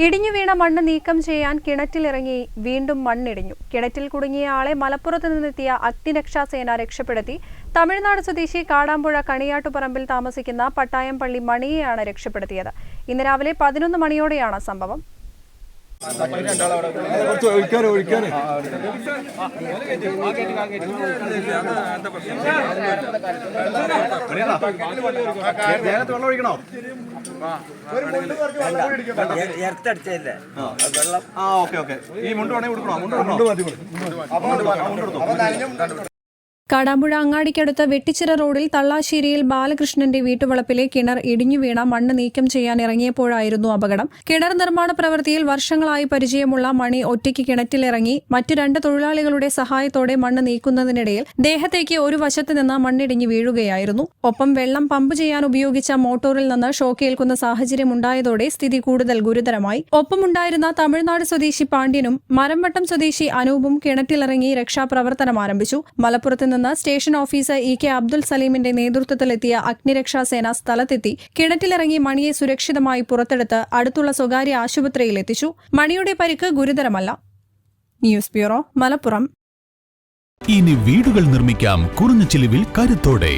ഇടിഞ്ഞു വീണ മണ്ണ് നീക്കം ചെയ്യാൻ കിണറ്റിലിറങ്ങി വീണ്ടും മണ്ണിടിഞ്ഞു. കിണറ്റിൽ കുടുങ്ങിയ ആളെ മലപ്പുറത്ത് നിന്നെത്തിയ അഗ്നിരക്ഷാസേന രക്ഷപ്പെടുത്തി. തമിഴ്നാട് സ്വദേശി കാടാമ്പുഴ കണിയാട്ടുപറമ്പിൽ താമസിക്കുന്ന പട്ടായംപള്ളി മണിയെയാണ് രക്ഷപ്പെടുത്തിയത്. ഇന്ന് രാവിലെ പതിനൊന്ന് മണിയോടെയാണ് സംഭവം. വെള്ളം ഒഴിക്കണോ വെള്ളം ആ ഓക്കെ ഓക്കെ. ഈ മുണ്ട് വേണേ കൊടുക്കണോ മുണ്ട് കൊടുക്കണോ കാടാമ്പുഴ അങ്ങാടിക്കടുത്ത വെട്ടിച്ചിറ റോഡിൽ തള്ളാശ്ശേരിയിൽ ബാലകൃഷ്ണന്റെ വീട്ടുവളപ്പിലെ കിണർ ഇടിഞ്ഞു വീണ മണ്ണ് നീക്കം ചെയ്യാൻ ഇറങ്ങിയപ്പോഴായിരുന്നു അപകടം. കിണർ നിർമ്മാണ പ്രവൃത്തിയിൽ വർഷങ്ങളായി പരിചയമുള്ള മണി ഒറ്റയ്ക്ക് കിണറ്റിലിറങ്ങി. മറ്റു രണ്ട് തൊഴിലാളികളുടെ സഹായത്തോടെ മണ്ണ് നീക്കുന്നതിനിടയിൽ ദേഹത്തേക്ക് ഒരു വശത്ത് നിന്ന് മണ്ണിടിഞ്ഞു വീഴുകയായിരുന്നു. ഒപ്പം വെള്ളം പമ്പ് ചെയ്യാൻ ഉപയോഗിച്ച മോട്ടോറിൽ നിന്ന് ഷോക്കേൽക്കുന്ന സാഹചര്യമുണ്ടായതോടെ സ്ഥിതി കൂടുതൽ ഗുരുതരമായി. ഒപ്പമുണ്ടായിരുന്ന തമിഴ്നാട് സ്വദേശി പാണ്ഡ്യനും മരംവട്ടം സ്വദേശി അനൂപും കിണറ്റിലിറങ്ങി രക്ഷാപ്രവർത്തനം ആരംഭിച്ചു. മലപ്പുറത്ത് നിന്ന് station officer E K Abdul സലീമിന്റെ നേതൃത്വത്തിലെത്തിയ അഗ്നിരക്ഷാസേന സ്ഥലത്തെത്തി. കിണറ്റിലിറങ്ങി മണിയെ സുരക്ഷിതമായി പുറത്തെടുത്ത് അടുത്തുള്ള സ്വകാര്യ ആശുപത്രിയിൽ എത്തിച്ചു. മണിയുടെ പരിക്ക് ഗുരുതരമല്ല. News bureau Malappuram. ഇനി വീടുകൾ നിർമ്മിക്കാം കുറഞ്ഞ ചിലവിൽ കരുത്തോടെ.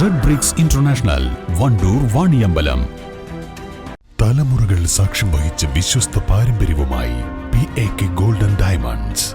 Red bricks international Wandoor Vaniyambalam. തലമുറകൾ സാക്ഷ്യം വഹിച്ച വിശ്വസ്ത പാരമ്പര്യവുമായി P A K golden diamonds